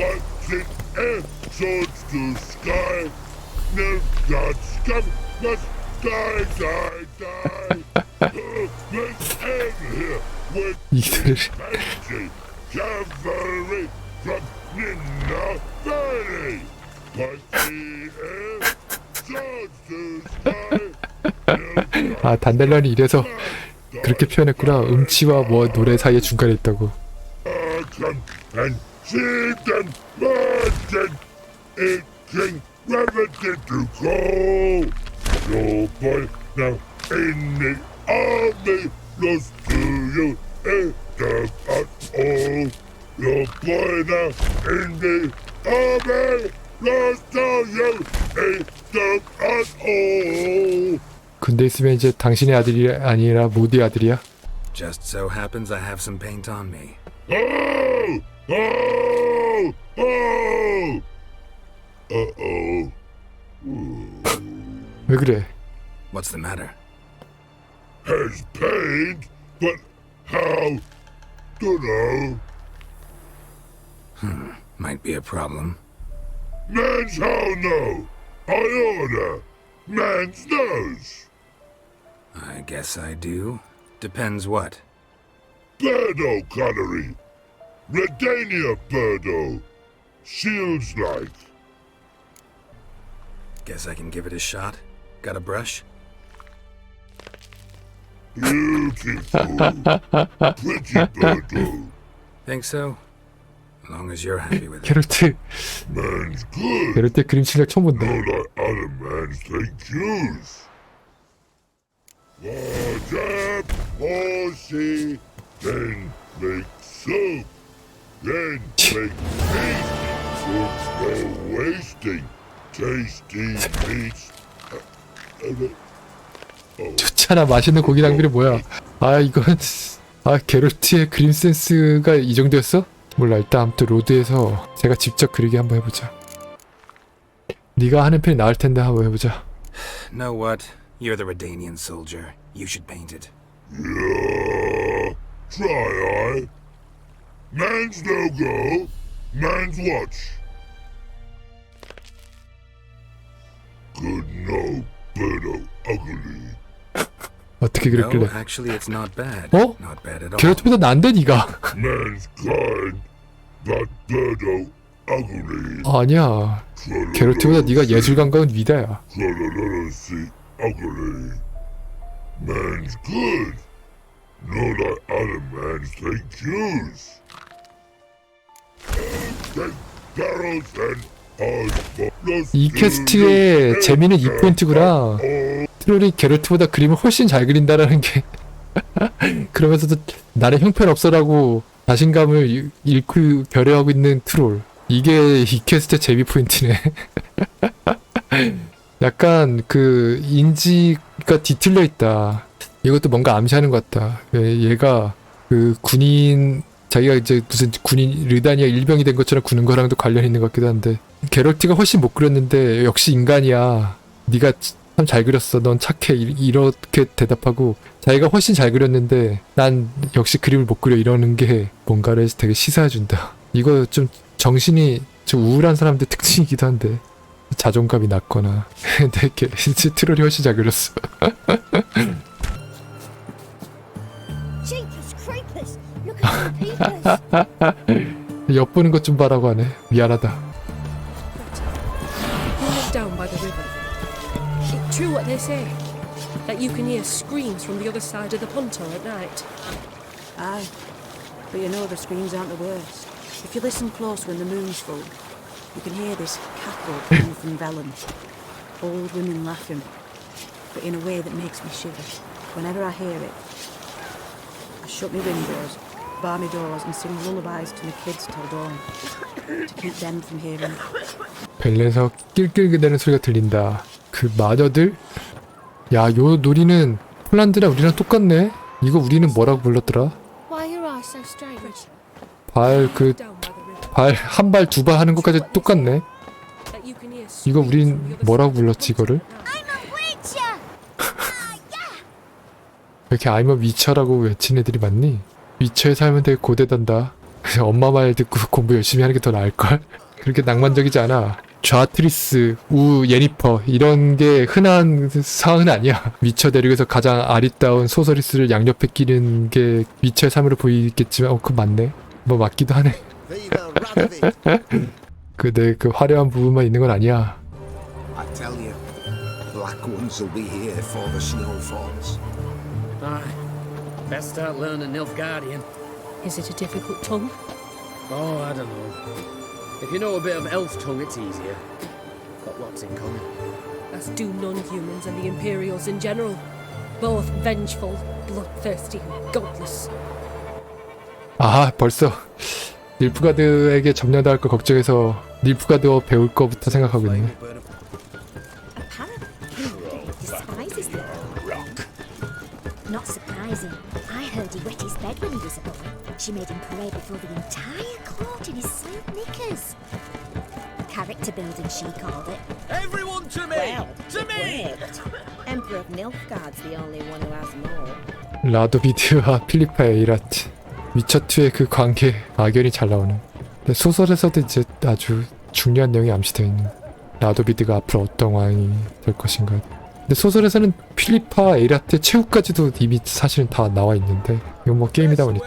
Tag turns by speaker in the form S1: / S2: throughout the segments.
S1: Punching air, swords to sky. No God, scum, must die, die, die. Let's end here with
S2: 이들
S1: Banshee cavalry from Ninna Valley. Punching air, swords to sky.
S2: 아 단달란이 이래서 그렇게 표현했구나 음치와 뭐 노래 사이에 중간에 있다고
S1: Come and see them marching. It King Remington to call. Your boy now in the army lost to you in the all. Your boy now in the army lost to you in the all.
S2: 군대 있으면 이제 당신의 아들이 아니라 모디의 아들이야
S3: Just so happens I have some paint on me.
S1: Oh! Oh! Oh! Uh-oh.
S2: 왜 그래
S3: What's the matter?
S1: Has paint, but how? Dunno.
S3: Might be a problem.
S1: Man's how no. I order. Man's nose.
S3: I guess I do. Depends what.
S1: Birdo colory. Redania birdo. Shields like.
S3: Guess I can give it a shot. Got a brush?
S1: Beautiful. Pretty birdo.
S3: Think so? As long as you're happy with it.
S2: 게롤트
S1: Man's good.
S2: 게롤트 그림 실력 처음 본다
S1: Not like other man's take use. Watch up, horsey, then uh,
S2: 좋잖아 맛있는 고기 낭비를 뭐야 아 이건 아 게롤트의 그림 센스가 이 정도였어? 몰라 일단 아무튼 로드에서 제가 직접 그리게 한번 해보자 네가 하는 편이 나을 텐데 한번 해보자
S3: Know what? You're the Redanian soldier. You should paint it.
S1: yeah. Try I. Man's no go. Man's watch. Good no, birdo ugly.
S2: 어떻게. Oh?
S3: At all.
S2: 게롤트보다 난데 니가. 아니야 게롤트보다 네가 예술 감각은.
S1: Man's good. Not like other man's take hard
S2: 이 퀘스트의 재미는 이 포인트구나 트롤이 게롤트보다 그림을 훨씬 잘 그린다라는 게 그러면서도 나는 형편없어라고 자신감을 이- 잃고 결여하고 있는 트롤. 이게 이 퀘스트의 재미 포인트네. 약간 그 인지가 뒤틀려 있다. 이것도 뭔가 암시하는 것 같다. 왜 얘가 그 군인 자기가 이제 무슨 군인 르다니아 일병이 된 것처럼 구는 거랑도 관련 있는 것 같기도 한데 게롤트가 훨씬 못 그렸는데 역시 인간이야. 네가 참 잘 그렸어. 넌 착해. 이- 이렇게 대답하고 자기가 훨씬 잘 그렸는데 난 역시 그림을 못 그려 이러는 게 뭔가를 되게 시사해 준다. 이거 좀 정신이 좀 우울한 사람들 특징이기도 한데 자존감이 낮거나 되게 트롤이 훨씬 잘 그렸어. 엿보는 것 좀 봐라고 하네. 미안하다.
S4: they say, that you can hear screams from the other side of the ponton at night.
S5: Aye, but you know the screams aren't the worst. If you listen close when the moon's full, you can hear this cackle coming from Vellum. Old women laughing, but in a way that makes me shiver. Whenever I hear it, I shut my windows, bar my doors, and sing lullabies to my kids till dawn to keep them from hearing it.
S2: 벨에서 낄낄거리는 소리가 들린다. 그 마녀들? 야, 요 놀이는 폴란드랑 우리랑 똑같네. 이거 우리는 뭐라고 불렀더라? 발 그. 발 한 발 두 발 하는 것까지 똑같네. 이거 우린 뭐라고 불렀지, 이거를? 왜 이렇게 아이머 위쳐라고 외친 애들이 많니? 위쳐에 살면 되게 고대단다. 엄마 말 듣고 공부 열심히 하는 게 더 나을걸? 그렇게 낭만적이지 않아. 좌트리스, 우, 예니퍼 이런 게 흔한 상황은 아니야. 위쳐 대륙에서 가장 아리따운 소서리스를 양옆에 끼는 게 위쳐의 삶으로 보이겠지만 어 그거 맞네. 뭐 맞기도 하네.
S6: Viva Radovid!
S2: 그내 그 화려한 부분만 있는 건 아니야.
S7: Oh. If you know a bit of elf tongue, it's easier. Got lots in common.
S4: As do non-humans and the Imperials in general. Both vengeful, bloodthirsty, and godless.
S2: 아 벌써 닐프가드에게 점령당할 거 걱정해서 닐프가드어 배울 거부터 생각하고 있네.
S8: Not surprising. I heard he wet his bed when he was a boy. She made him parade before the entire court in his silk knickers. Character building, she called it.
S9: Everyone to me!
S10: Well,
S9: to me!
S10: Emperor of Nilfgaard's the only one who has more.
S2: 라도비드와 필리파 에이라트 위쳐2의 그 관계 악연이 잘 나오는 근데 소설에서도 이제 아주 중요한 내용이 암시되어 있는 라도비드가 앞으로 어떤 왕이 될 것인가 근데 소설에서는 필리파 에이라트의 최후까지도 이미 사실은 다 나와 있는데 이건 뭐 게임이다 보니까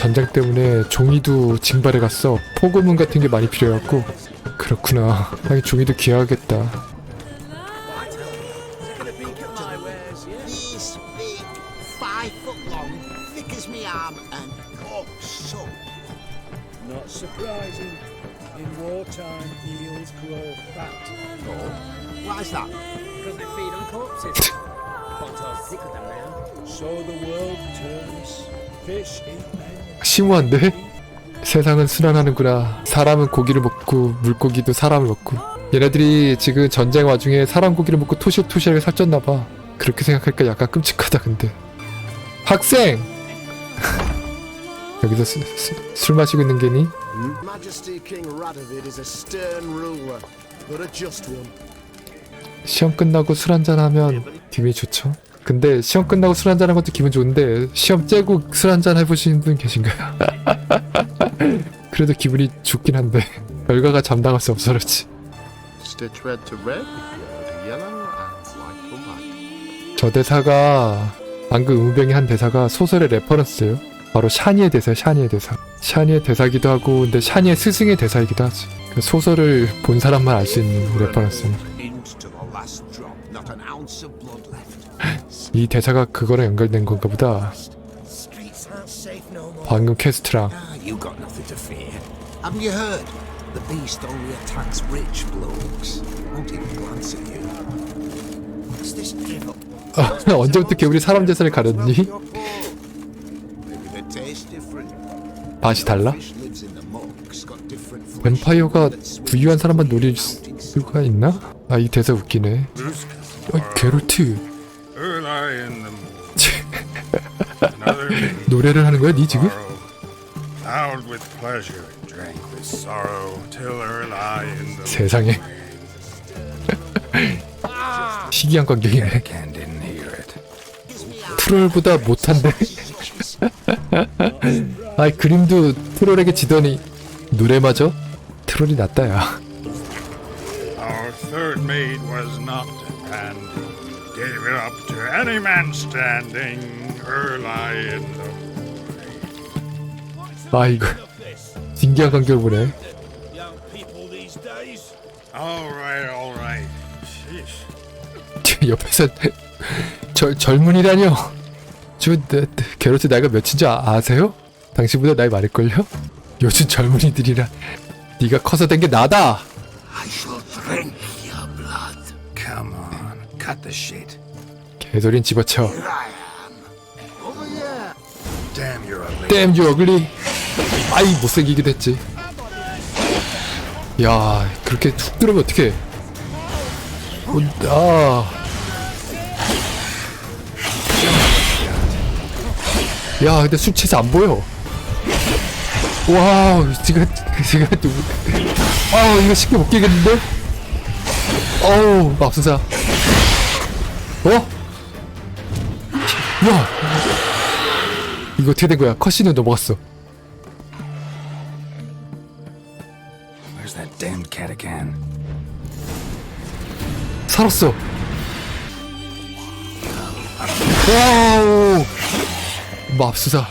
S2: 전쟁 때문에 종이도 징발해 갔어. 포고문 같은 게 많이 필요해갖고. 그렇구나. 하긴 종이도 귀하겠다
S6: Oh.
S2: 심오한데? 세상은 순환하는구나. 사람은 고기를 먹고 물고기도 사람을 먹고. 얘네들이 지금 전쟁 와중에 사람 고기를 먹고 토실토실하게 살쪘나봐. 그렇게 생각하니까 약간 끔찍하다 근데. 학생! 여기서 수- 수- 술 마시고 있는 게니? 시험 끝나고 술 한잔 하면 기분이 좋죠. 근데 시험 끝나고 술 한잔 하는 것도 기분 좋은데 시험 째고 술 한잔 해보신 분 계신가요? 그래도 기분이 좋긴 한데 결과가 감당할 수 없어 그렇지. 저 대사가 방금 의무병이 한 대사가 소설의 레퍼런스예요. 바로 샤니의 대사, 샤니의 대사. 샤니의 대사기도 하고, 근데 샤니의 스승의 대사이기도 하지. 그 소설을 본 사람만 알 수 있는 레퍼런스.
S6: Into
S2: 이 대사가 그거랑 연결된 건가 보다. 방금 퀘스트랑.
S6: Ah. Haven't you heard? The beast only attacks rich blokes. Won't even glance at you. What's this drivel?
S2: 아, 언제부터 개울이 사람 재산을 가렸니? 맛이 달라? 뱀파이어가 부유한 사람만 노릴 수가 있나? 아, 이 대사 웃기네. 어, 게롤트.
S1: Early in the morning. Another day.
S2: 노래를 하는 거야, 니 지금?
S1: sorrow. Loud with pleasure, drank with sorrow till early in the
S2: 세상에. 희귀한 광경이네.
S3: Ken didn't hear it.
S2: 트롤보다 못한데? 아이 그림도 트롤에게 지더니 노래마저? 트롤이 낫다 야
S1: Our third maid was not and gave it up to any man standing early in the
S2: 아 이거 신기한 광경을 보네
S9: Young people these days.
S1: All right, all right.
S2: 옆에서 절, 젊은이라뇨 저 네, 네, 게로트 나이가 몇인지 아, 아세요? 당신보다 나이 많을걸요? 요즘 젊은이들이라 네가 커서 된 게 나다
S6: I shall drink
S3: Cut the shit.
S2: 개소린 집어쳐.
S3: Damn, you're ugly.
S2: 땜 유어글리. 아이 못생기게 됐지. 야 그렇게 툭 들으면 어떡해. 어, 아. 야 근데 술 취해서 안 보여. 와우 지금 지금 또아 이거 쉽게 못 깨겠는데? 어우 맙소사. 어? 야! 이거 어떻게 된 거야? 컷신은 넘어갔어.
S3: Where's that damned catacan?
S2: 살았어. 와우! 맙소사.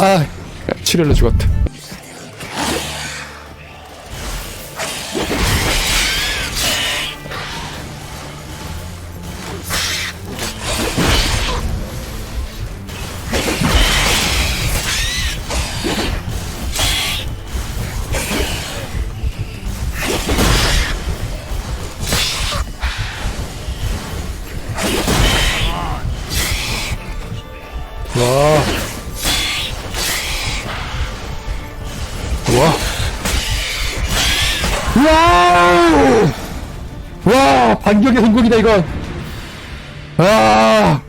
S2: 아 출혈로 죽었다 성공이다, 이건. 아,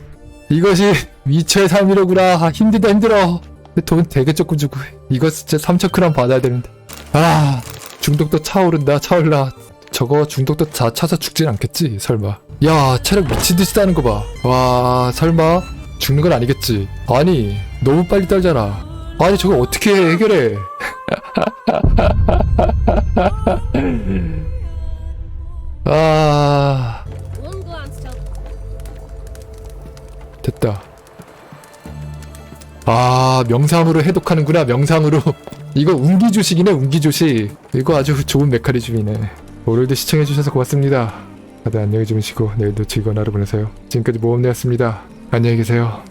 S2: 이것이 위쳐의 삶이로구나. 아, 힘들다, 힘들어. 돈 되게 조금 주고. 이거 진짜 3천크람 받아야 되는데. 아, 중독도 차오른다, 차올라. 저거 중독도 다 차서 죽진 않겠지, 설마. 야, 체력 미친듯이 따는 거 봐. 와, 설마? 죽는 건 아니겠지. 아니, 너무 빨리 떨잖아. 아니, 저거 어떻게 해결해? 아, 아, 명상으로 해독하는구나, 명상으로. 이거 운기조식이네, 운기조식. 이거 아주 좋은 메커니즘이네. 오늘도 시청해주셔서 고맙습니다. 다들 안녕히 주무시고, 내일도 즐거운 하루 보내세요. 지금까지 모험내였습니다. 안녕히 계세요.